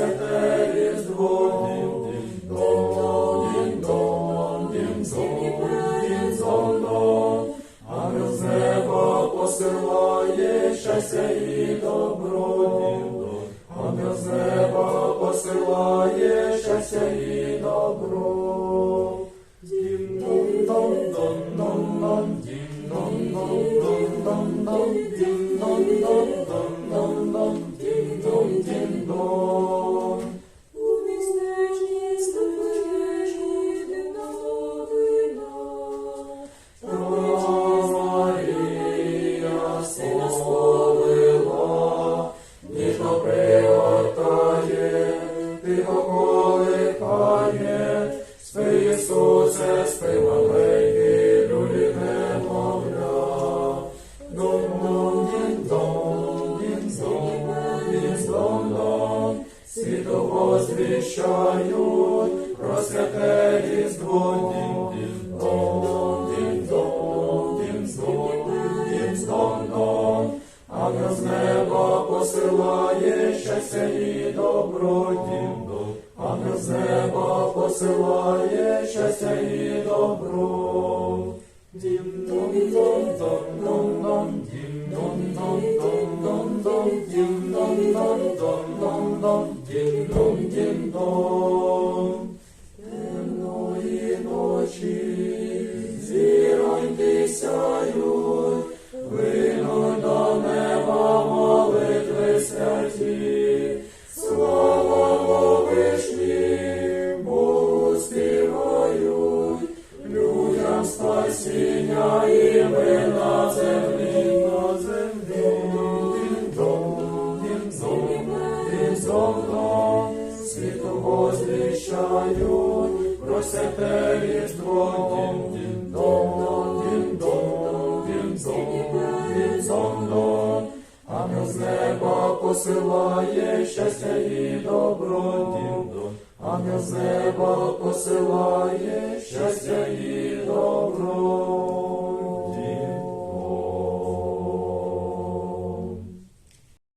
святе різдво, дім-дім-дом, дім-дом, дім-дом, Ангел з неба посилає щастя і добро, Ангел з неба посилає щастя і добро. Дім-дом-дом, дім-дом-дом, дім-дом-дом, дім-дом-дом, дім возвіщають, про святе різдво, дін-дон, дін-дон, дін-дон, дін-дон, Ангел з неба посилає щастя і добро, дін-дон, Ангел з неба посилає щастя і добро. Дім-дон-дон-дон-дон-дон, дім-дон-дон-дон-дон-дон, дім-дон-дім-дон. Темної ночі зіроньки сяють, винуть до неба молитви святі. Слава Вовишні, Богу людям спасіння і ми на землі, на землі. Дім-дон, дім-дон, світу возвіщають, про святе різдво, Дім-дом, дім-дом, дім-дом, Ангел з неба посилає щастя і добро, Ангел з неба посилає щастя і добро.